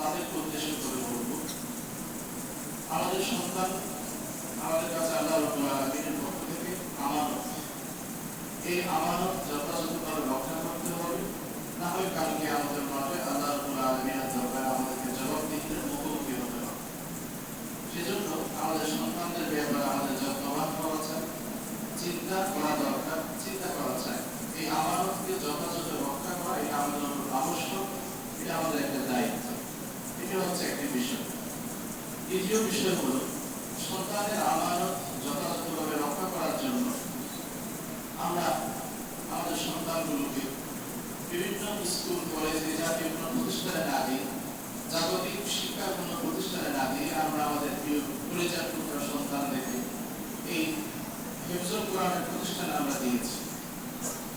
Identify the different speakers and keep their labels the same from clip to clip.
Speaker 1: তাদেরকে উদ্দেশ্য করে বলব, আমাদের সন্তান, আমাদের কাছে আল্লাহ পক্ষ থেকে আমানত। এই আমানত যথাযথভাবে রক্ষা করতে হবে, না হয় কালকে আমাদের মাঠে আল্লাহ আলামিনের দরবারে আমাদেরকে জবাবদিহির মুখোমুখি হতে হবে সেজন্য আমাদের সন্তানদের ব্যাপারে আমাদের যত্নবান হওয়া চাই, চিন্তা করা দরকার, চিন্তা করা চাই। এই আমানতকে যথাযথ রক্ষা করা এটা আমাদের উপর আবশ্যক এটা আমাদের একটা দায়িত্ব এটা হচ্ছে একটি বিষয় দ্বিতীয় বিষয় হলো সন্তানের আমানত যথাযথভাবে রক্ষা করার জন্য আমরা আমাদের সন্তানগুলোকে বিভিন্ন স্কুল, কলেজ জাতীয় কোনো প্রতিষ্ঠানে না দিয়ে জাগতিক শিক্ষার কোনো প্রতিষ্ঠানে না দিয়ে আমরা আমাদের পরিচার পুত্র সন্তানদেরকে এই হেফজুল কোরআনের প্রতিষ্ঠানে আমরা দিয়েছি।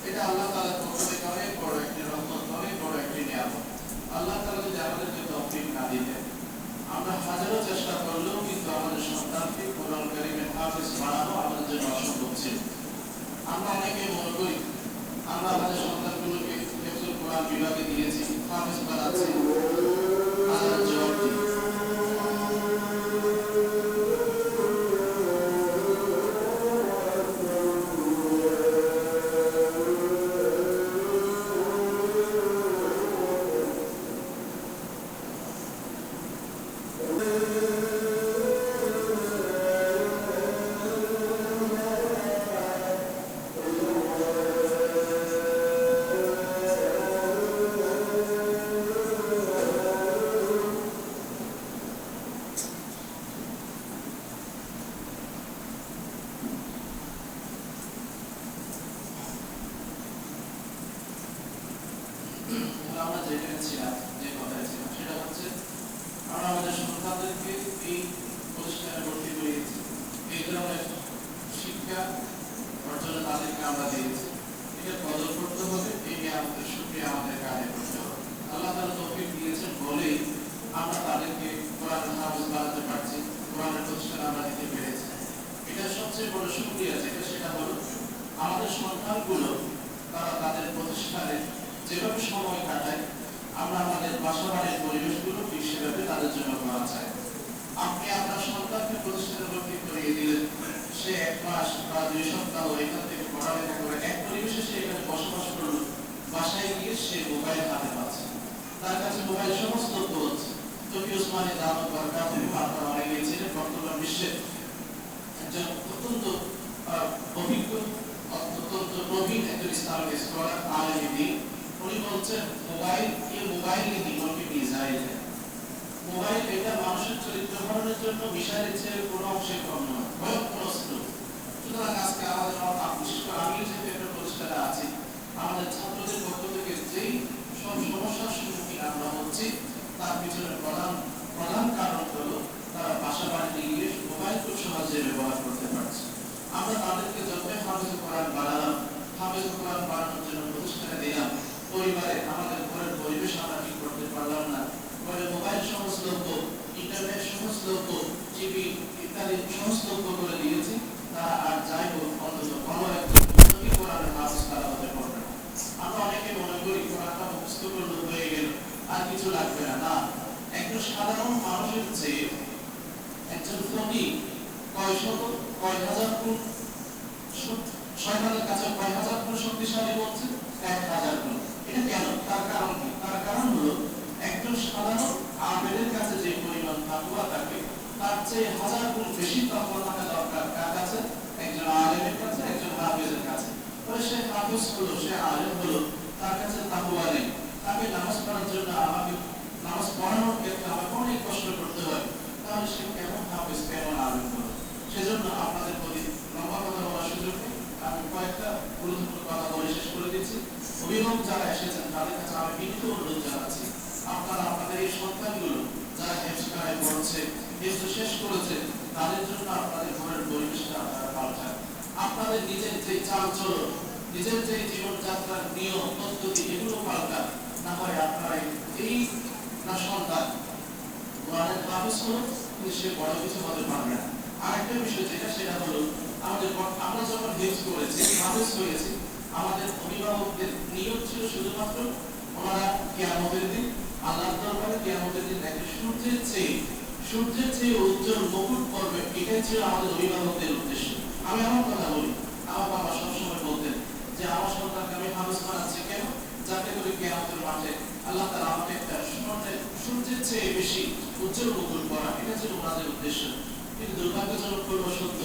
Speaker 1: এটা আল্লাহ তাআলার পক্ষ থেকে অনেক বড় একটি রহমত। আমরা দিয়েছি। এটা কদর করতে হবে, এই নিয়ে আমাদের সুক্রিয়া আমাদেরকে আদায় করতে হবে। আল্লাহ তালা তৌফিক দিয়েছেন বলেই আমরা তাদেরকে কোরআন হাফিজ বানাতে পারছি, কোরআনের প্রতিষ্ঠানে আমরা দিতে পেরেছি। এটা সবচেয়ে বড় সুক্রিয়া, যেটা সেটা হলো আমাদের সন্তানগুলো, তারা তাদের প্রতিষ্ঠানে যেভাবে সময় কাটায়, আমরা আমাদের বাসাবাড়ির পরিবেশগুলো ঠিক সেভাবে তাদের জন্য করা চাই। আপনি আপনার সন্তানকে প্রতিষ্ঠানে ভর্তি করিয়ে দিলেন, সে এক মাস বা দুই সপ্তাহ এখানে বাসায় গিয়ে সে মোবাইল হাতে পাচ্ছে। তার কাছে মোবাইল সমস্ত তথ্য হচ্ছে তবি ওসমানে দরকার তিনি আপনারা অনেকেই ছিলেন বর্তমান বিশ্বে একজন অত্যন্ত অভিজ্ঞ, অত্যন্ত প্রবীণ একজন ইসলামিক স্কলার আলেম উনি বলছেন, মোবাইল, এই মোবাইল জীবনকে है মোবাইল এটা মানুষের চরিত্র গঠনের জন্য মিসাইলের চেয়ে কোনো অংশে কম নয়, ভয়ঙ্কর অস্ত্র। সুতরাং আজকে আমাদের মাথা বিশেষ আমি যেহেতু একটা প্রতিষ্ঠানে আছি আমাদের ছাত্রদের পক্ষ থেকে যেই সব সমস্যার সম্মুখীন আমরা হচ্ছি, তার পিছনে প্রধান প্রধান কারণ হলো তারা বাসা বাড়িতে গিয়ে মোবাইল খুব সহজে ব্যবহার করতে পারছে। আমরা তাদেরকে যতই হাফেজ কোরআন বানালাম, হাফেজ কোরআন বানানোর জন্য প্রতিষ্ঠানে দিলাম, পরিবারে আমাদের ঘরের পরিবেশ আমরা ঠিক করতে পারলাম না। ঘরে মোবাইল সংস্লভ্য ইন্টারনেট সংস্লভ্য টিভি, ইত্যাদি সংস্লভ্য করে দিয়েছি, তারা আর যাই হোক, অন্তত ভালো একজন পুস্তকি কোরআনের হাফেজ তারা হতে পারবে না আমরা অনেকে মনে করি কোরআনটা মুখস্থ করলে হয়ে গেল আর কিছু লাগবে না। না, একজন সাধারণ মানুষের চেয়ে একজন ফকির কয় শত, কয় হাজার গুণ শয়তানের কাছে কয় হাজার গুণ শক্তিশালী বলছে? এক হাজার গুণ। এটা কেন? তার কারণ কি? তার কারণ হলো একজন সাধারণ আবেদের কাছে যে পরিমাণ তাকুয়া থাকে, তার চেয়ে হাজার গুণ বেশি তাকুয়া থাকা দরকার। কার কাছে? একজন আলেমের কাছে, একজন হাফেজের কাছে। সে হাফেজ হলো, সে আলেম হলো, তার কাছে তাকুয়া নেই। তাকে নামাজ পড়ার জন্য আমাকে নামাজ পড়ানোর ক্ষেত্রে আমাকে অনেক কষ্ট করতে হয়। তাহলে সে কেমন হাফেজ কেমন আলেম হলো সেজন্য আপনাদের প্রতি লম্বা কথা বলার সুযোগ আমি কয়েকটা গুরুত্বপূর্ণ কথা বলে শেষ করে দিচ্ছি। অভিভাবক যারা এসেছেন, তাদের কাছে আমি বিনীত অনুরোধ জানাচ্ছি, আপনারা আপনাদের এই সন্তানগুলো যারা হেফসখানায় পড়ছে হেফস শেষ করেছে, তাদের জন্য আপনাদের ঘরের পরিবেশটা আপনারা পাল্টান আপনাদের নিজের যে চাল চলন নিজের যে জীবনযাত্রার নিয়ম, পদ্ধতি, এগুলো পাল্টান। না হয় আপনারা এই না সন্তান কোরআনের হাফেজ কিন্তু সে বড় কিছু হতে পারবে না আরেকটা বিষয় যেটা সেটা হলো আমাদের আমরা যখন হেফজ করেছি হাফেজ হয়েছি আমাদের অভিভাবকদের নিয়োগ ছিল শুধুমাত্র ওনারা কিয়ামতের দিন আল্লাহর দরবারে কিয়ামতের দিন দেখে সূর্যের চেয়ে সূর্যের চেয়ে উজ্জ্বল মুকুট পড়বে এটাই ছিল আমাদের অভিভাবকদের উদ্দেশ্য আমি আমার কথা বলি আমার বাবা সবসময় বলতেন যে, আমার সন্তানকে আমি হাফেজ বানাচ্ছি কেন? যাতে করে কিয়ামতের মাঠে আল্লাহ তাআলা আমাকে একটা স্বর্ণের সূর্যের চেয়ে বেশি উজ্জ্বল মুকুট পরা এটা ছিল ওনাদের উদ্দেশ্য। কিন্তু দুর্ভাগ্যজনক হলো সত্য,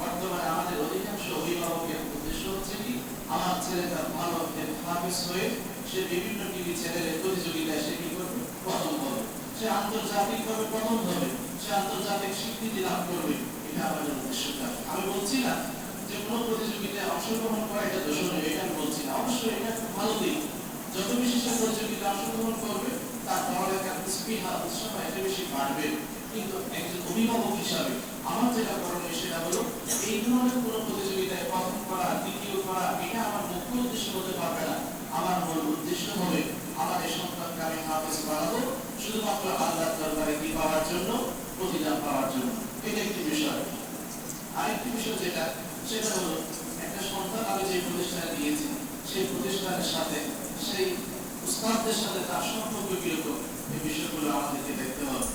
Speaker 1: বর্তমানে আমাদের অধিকাংশ অভিভাবকের উদ্দেশ্য হচ্ছে কি, আমার ছেলেটা ভালো হাফিজ হয়ে সে বিভিন্ন টিভি চ্যানেলের প্রতিযোগিতায় সে কি করবে? প্রথম হবে। সে আন্তর্জাতিক ভাবে প্রথম হবে। সে আন্তর্জাতিক স্বীকৃতি লাভ করবে। এটা আমাদের উদ্দেশ্য। আমি বলছি না যে কোনো প্রতিযোগিতায় অংশগ্রহণ করা এটা দোষণীয়, এটা আমি বলছি না। অবশ্যই এটা একটা ভালো দিক। যত বেশি সে প্রতিযোগিতায় অংশগ্রহণ করবে, তার পড়ালেখার স্পৃহা উৎসাহ এটা বেশি বাড়বে। কিন্তু একজন অভিভাবক হিসাবে আমার যেটা করণীয় সেটা হলো, এই ধরনের কোনো প্রতিযোগিতায় প্রথম করা, দ্বিতীয় করা, এটা আমার মুখ্য উদ্দেশ্য হতে পারবে না। আমার মূল উদ্দেশ্য হবে আমার এই সন্তানকে আমি হাফেজ বানাবো, শুধুমাত্র আল্লাহর দরবারে কি পাওয়ার জন্য? প্রতিদান পাওয়ার জন্য। এটা একটি বিষয়। আরেকটি বিষয় যেটা, সেটা হলো, একটা সন্তান আমি যে প্রতিষ্ঠানে দিয়েছি, সেই প্রতিষ্ঠানের সাথে সেই উস্তাদদের সাথে তার সম্পর্ক এই বিষয়গুলো আমাদেরকে দেখতে হবে।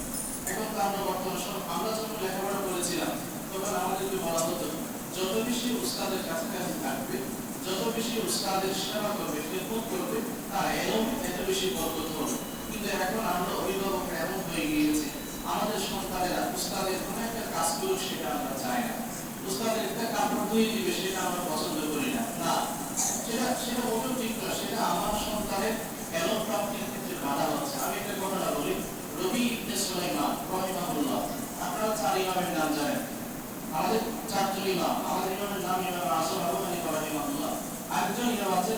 Speaker 1: এখন তো আমরা বর্তমান সব- আমরা যখন লেখাপড়া করেছিলাম, তখন আমাদেরকে বলা হতো? যত বেশি উস্তাদের কাছাকাছি থাকবে, যত বেশি উস্তাদের সেবা করবে, খেদমত করবে, তার এলম এত বেশি বরকত হবে। কিন্তু এখন আমরা অভিভাবকরা এমন হয়ে গিয়েছে, আমাদের সন্তানেরা উস্তাদের কোনো একটা কাজ করুক সেটা আমরা চাই না। উস্তাদের একটা কাপড় ধুয়ে দিবে সেটা আমরা পছন্দ করি না না সেটা সেটা মোটেও ঠিক না সেটা আমার সন্তানের এলম প্রাপ্তির ক্ষেত্রে বাধা হচ্ছে আমি একটা ঘটনা বলি রবি ইবনে সুলাইমান রহিমাহুল্লাহ আপনারা চার ইমামের নাম জানেন আমাদের চারজন ইমাম আমাদের ইমামের নাম ইমাম আসম আবু হানিফা রহিমাহুল্লাহ আরেকজন ইমাম আছেন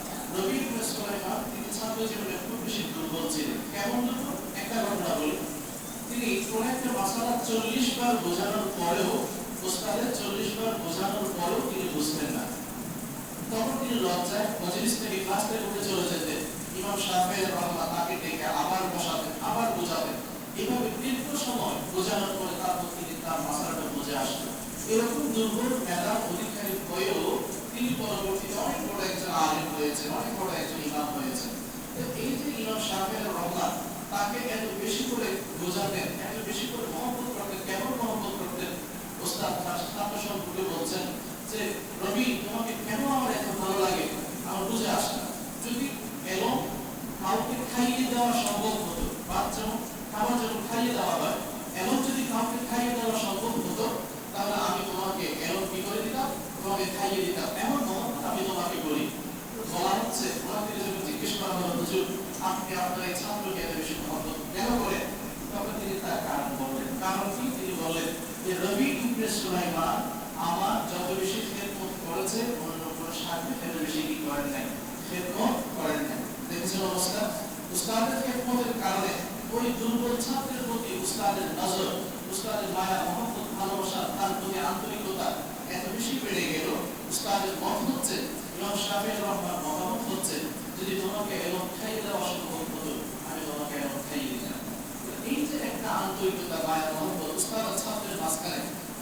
Speaker 1: রবি ইবনে তিনি ছাত্র জীবনে খুব বেশি দুর্বল ছিলেন। কেমন দুর্বল? একটা ঘটনা বলি। তিনি কোন একটা মাসালা চল্লিশ বার বোঝানোর পরেও, ওস্তাদের চল্লিশ বার বোঝানোর পরেও তিনি বুঝতেন না। তখন তিনি লজ্জায় মজলিস থেকে ক্লাস থেকে উঠে চলে যেতেন। ইমাম সাহেবের রহমা তাকে ডেকে আবার বসাতেন এভাবে দীর্ঘ সময় বোঝানোর পরে তারপর তিনি তার মাসালাটা বুঝে আসতেন এরকম দুর্বল মেধা অধিকারী হয়েও তিনি পরবর্তীতে অনেক বড় একজন আলিম হয়েছেন অনেক বড় একজন ইমাম হয়েছেন এই যে ইমাম শাহের রহমান তাকে এত বেশি করে বোঝাতেন এত বেশি করে মহব্বত করতেন কেমন মহব্বত করতেন ওস্তাদ ছাত্র সম্পর্কে বলছেন যে রবি তোমাকে কেন আমার এত ভালো লাগে আমার বুঝে আসে না যদি এবং কাউকে খাইয়ে দেওয়া সম্ভব হতো ভাত যেমন খাবার যেমন খাইয়ে দেওয়া হয় এবং যদি কাউকে খাইয়ে দেওয়া সম্ভব হতো তাহলে আমি তোমাকে এমন কি করে দিতাম তোমাকে খাইয়ে দিতাম এমন মহব্বত আমি তোমাকে করি বলা হচ্ছে ওনাকে যখন জিজ্ঞেস করা হলো হুজুর আপনি আপনার এই ছাত্রকে এত বেশি মহব্বত কেন করেন তখন তিনি তার কারণ বললেন কারণ কি তিনি বললেন যে রবি সুলাইমান আমার যত বেশি খেদমত করেছে, অন্য কোনো সাথে এত বেশি কি করেন নাই? খেদমত করেন নাই। দেখেছেন অবস্থা? উস্তাদের খেদমতের কারণে ওই দুর্বল ছাত্রের প্রতি উস্তাদের নজর, উস্তাদের মায়া, মহব্বত, ভালোবাসা, তার প্রতি আন্তরিকতা এত বেশি বেড়ে গেল, উস্তাদের মত হচ্ছে, ইমাম শাফির রহমান মতামত হচ্ছে, যদি তোমাকে এমন খাইয়ে দেওয়া সম্ভব হতো, আমি তোমাকে এমন খাইয়ে দিতাম। এই যে একটা আন্তরিকতা, মায়া, মহব্বত, উস্তাদ ছাত্রের মাঝখানে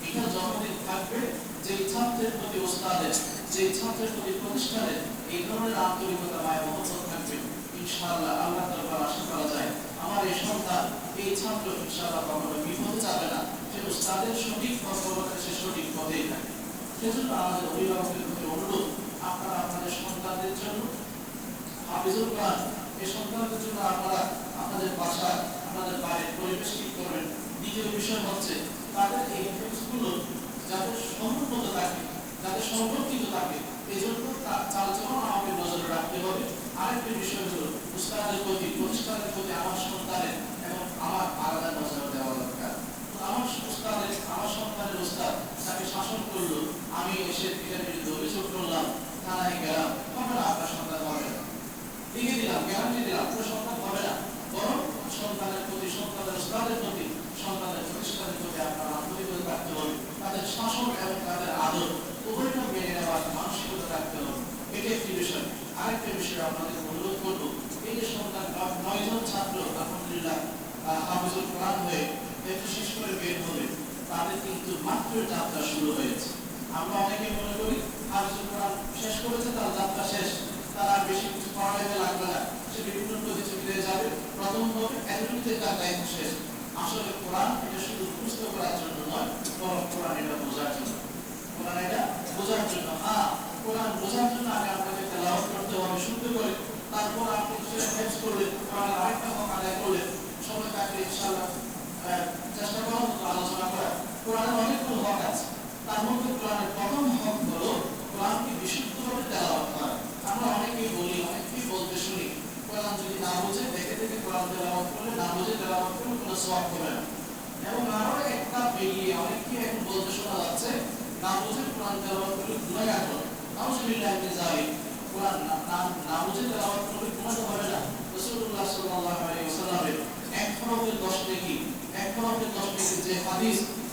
Speaker 1: এটা জন্মদিন থাকবে যে ছাত্রের প্রতি উস্তাদের যে ছাত্রের প্রতি প্রতিষ্ঠানের এই ধরনের আন্তরিকতা মায়া মহব্বত থাকবে ইনশাআল্লাহ আল্লাহ দরবার আশা করা যায় আমার এই সন্তান এই ছাত্র ইনশাআল্লাহ কখনো বিপদে যাবে না সে উস্তাদের সঠিক পথ সে সঠিক পথেই থাকে সেজন্য আমাদের অভিভাবকের প্রতি অনুরোধ আপনারা আপনাদের সন্তানদের জন্য হাফিজুল কোরআন এই সন্তানদের জন্য আপনারা আপনাদের বাসা, আপনাদের বাড়ির পরিবেশ ঠিক করবেন। দ্বিতীয় বিষয় হচ্ছে তাদের এই হেফজগুলো যাতে সমুন্নত থাকে, যাতে সংরক্ষিত থাকে এই জন্য তার চালচলন আমাকে নজরে রাখতে হবে। আরেকটি বিষয় হল উস্তাদের প্রতি প্রতিষ্ঠানের প্রতি আমার সন্তানের এবং আমার আলাদা নজর দেওয়া দরকার তো আমার উস্তাদের আমার সন্তানের উস্তাদ তাকে শাসন করল আমি এসে এটার বিরুদ্ধে অভিযোগ করলাম থানায় গেলাম তখন আপনার সন্তান হবে না লিখে দিলাম গ্যারান্টি দিলাম আপনার সন্তান হবে না বরং সন্তানের প্রতি সন্তানের উস্তাদের প্রতি সন্তানের প্রতিষ্ঠানের প্রতি আপনার আন্তরিকতা রাখতে হবে তাদের শাসন এবং তাদের আদর উভয়টা মেনে নেওয়ার মানসিকতা রাখতে হবে এটা একটি বিষয় আরেকটা বিষয় আপনাদের অনুরোধ করব এই যে সন্তান নয় জন ছাত্র আলহামদুলিল্লাহ আহ, হাফিজুল কোরআন হয়ে একটু শেষ করে বের হবে তাদের কিন্তু মাত্র যাত্রা শুরু হয়েছে। আমরা অনেকে মনে করি হাফিজুল কোরআন শেষ করেছে তার যাত্রা শেষ। তার বেশি কিছু পড়ালেখা লাগবে না সে বিভিন্ন প্রতিযোগিতায় যাবে। প্রথম এতটুকুতে তার দায়িত্ব শেষ। আসলে কোরআন এটা শুধু মুখস্থ করার জন্য নয়, বরং কোরআন এটা বোঝার জন্য। কোরআন এটা বোঝার জন্য। হ্যাঁ কোরআন বোঝার জন্য আগে আপনাকে তেলাওয়াত করতে হবে, শুনতে করে তারপর আপনি সেটা হেফজ করলেন কোরআনের আরেকটা হক আদায় করলেন সময় থাকলে ইনশাআল্লাহ আহ, চেষ্টা করুন তো আলোচনা করা কোরআনের অনেকগুলো হক আছে তার মধ্যে কোরআনের প্রথম হক হলো কোরআনকে বিশুদ্ধভাবে তেলাওয়াত করা আমরা অনেকেই বলি অনেকেই বলতে শুনি কোরআন যদি না বুঝে দেখে দেখে কোরআন তেলাওয়াত করলে না বুঝে তেলাওয়াত করলে কোনো সওয়াব হবে না এবং আরও একটা বেরিয়ে অনেকেই এখন বলতে শোনা যাচ্ছে না বুঝে কোরআন তেলাওয়াত করলে গুনাহগার হবে মিন যালিক কোরআন না না- তেলাওয়াত করলে তো হবে না রাসূলুল্লাহ সাল্লাল্লাহু আলাইহি এক হরফের 10 নেকি এক হরফের 10 নেকি যে হাদিস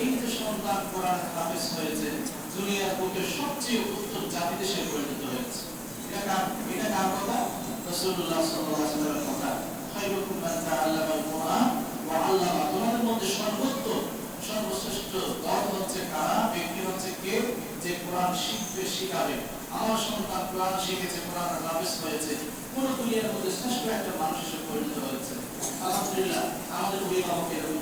Speaker 1: এই সন্তান কোরআন হাফেজ হয়েছে দুনিয়ার বুকে সবচেয়ে উত্তম জাতিতে সে পরিণত হয়েছে। এটা কার এটা কার কথা? রাসূলুল্লাহ সাল্লাল্লাহু আলাইহি কথা। খায়রুকুম মান তাআল্লামাল কোরআন ওয়া আল্লামা। তোমাদের মধ্যে সর্বোত্ত সর্বশ্রেষ্ঠ দল হচ্ছে কারা? ব্যক্তি হচ্ছে কে? যে কোরআন শিখবে, শিখাবে। আমার সন্তান কোরআন শিখেছে, কোরআন হাফেজ হয়েছে। পুরো দুনিয়ার মধ্যে শ্রেষ্ঠ একটা মানুষ হিসেবে পরিণত হয়েছে। আলহামদুলিল্লাহ, আমাদের অভিভাবক এরকম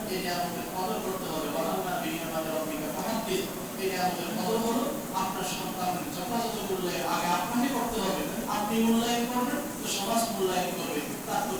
Speaker 1: এই আমাদের কদর করতে হবে বানানা বিনিয়ামাতে রব্বিকা ফাহাদ্দি এটা আমাদের কদর হলো আপনার সন্তান যথাযথ মূল্যায়ন আগে আপনাকে করতে হবে আপনি মূল্যায়ন করবেন, তো সমাজ মূল্যায়ন করবে। তার তো